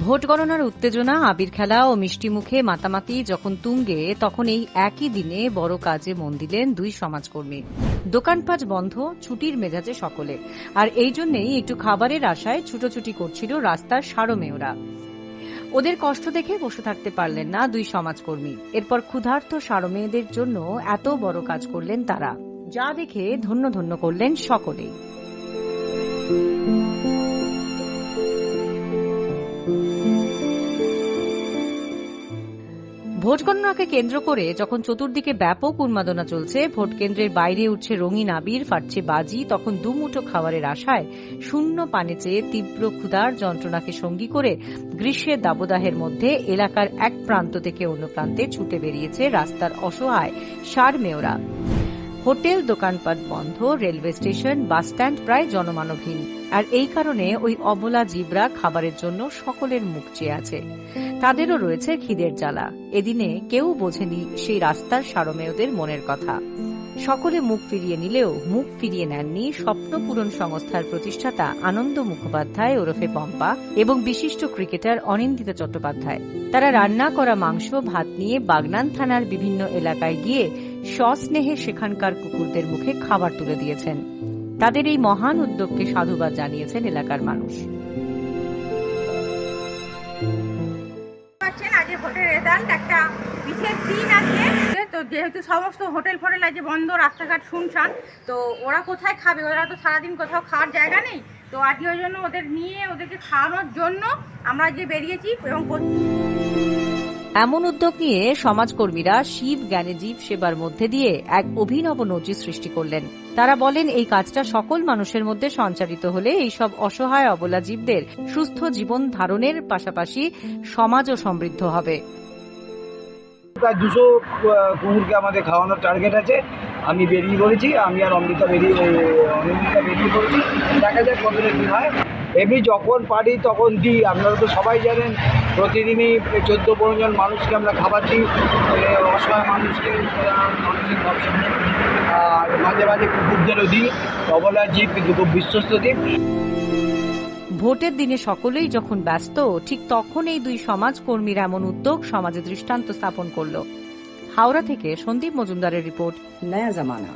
Vote গণনার উত্তেজনা, আবির খেলা ও মিষ্টি মুখে মাতামাতি যখন তুঙ্গে, তখন এই একই দিনে বড় কাজে মন দিলেন দুই সমাজকর্মী। দোকানপাট বন্ধ, ছুটির মেজাজে সকলে। আর এই জন্যেই একটু খাবারের আশায় ছুটোছুটি করছিল রাস্তার সারমেয়রা। ওদের কষ্ট দেখে বসে থাকতে পারলেন না দুই সমাজকর্মী। এরপর ক্ষুধার্ত সারমেয়দের জন্য এত বড় কাজ করলেন তারা। যা দেখে ধন্য ধন্য করলেন সকলেই। ভোট গণনাকে কেন্দ্র করে যখন চতুর্দিকে ব্যাপক উন্মাদনা চলছে ভোট কেন্দ্রের বাইরে উঠছে রঙিন আবির, ফাটছে বাজি, তখন দুমুঠো খাবারের আশায় শূন্য পানে চেয়ে তীব্র ক্ষুধার যন্ত্রণাকে সঙ্গী করে গ্রীষ্মের দাবদাহের মধ্যে এলাকার এক প্রান্ত থেকে অন্য প্রান্তে ছুটে বেরিয়েছে রাস্তার অসহায় সার মেয়রা হোটেল, দোকানপাট বন্ধ, রেলওয়ে স্টেশন, বাস স্ট্যান্ড প্রায় জনমানবহীন। আর এই কারণে ওই অবলা জীবরা খাবারের জন্য সকলের মুখ চেয়ে আছে। তাদেরও রয়েছে খিদের জ্বালা। এদিনে কেউ বোঝেনি সেই রাস্তার সারমেয়দের মনের কথা। সকলে মুখ ফিরিয়ে নিলেও মুখ ফিরিয়ে নেননি স্বপ্নপূরণ সংস্থার প্রতিষ্ঠাতা আনন্দ মুখোপাধ্যায় ওরফে পম্পা এবং বিশিষ্ট ক্রিকেটার অনিন্দিতা চট্টোপাধ্যায়। তারা রান্না করা মাংস, ভাত নিয়ে বাগনান থানার বিভিন্ন এলাকায় গিয়ে সস্নেহে সেখানকার কুকুরদের মুখে খাবার তুলে দিয়েছেন। তাদের এই মহান উদ্যোগকে সাধুবাদ জানিয়েছেন এলাকার মানুষ। আজকে ভোটের রেজাল্ট একটা বিশেষ দিন আছে তো যেহেতু সমস্ত হোটেল ফোটেল আছে বন্ধ, রাস্তাঘাট শুনশান, তো ওরা কোথায় খাবে? ওরা তো সারাদিন কোথাও খাওয়ার জায়গা নেই। তো আজকে ওই জন্য ওদের নিয়ে ওদেরকে খাওয়ানোর জন্য আমরা যে বেরিয়েছি এবং এমন উদ্যোগ নিয়ে সমাজকর্মীরা শিব জ্ঞানেজীব সেবার মধ্যে দিয়ে এক অভিনব নজির সৃষ্টি করলেন। তারা বলেন, এই কাজটা সকল মানুষের মধ্যে সঞ্চারিত হলে এইসব অসহায় অবলা জীবদের সুস্থ জীবন ধারণের পাশাপাশি সমাজও সমৃদ্ধ হবে। প্রায় দুশো কুকুরকে আমাদের খাওয়ানোর টার্গেট আছে। আমি বেরিয়ে পড়েছি, আমি আর অমৃতা বেরিয়ে অমৃতা বেরিয়ে পড়েছি। দেখা যাক কতটা কী হয়। এমনি যখন পারি তখন দিই। আপনারা তো সবাই জানেন, প্রতিদিনই চোদ্দ পনেরো জন মানুষকে আমরা খাবার দিই অসহায় মানুষকে মানুষের আর মাঝে মাঝে কুকুরদেরও দিই অবলা জীব, কিন্তু বিশ্বস্ত দ্বীপ ভোটের দিনে সকলেই যখন ব্যস্ত, ঠিক তখন এই দুই সমাজকর্মীর এমন উদ্যোগ সমাজে দৃষ্টান্ত স্থাপন করল। হাওড়া থেকে সন্দীপ মজুমদারের রিপোর্ট, নয়া জামানা।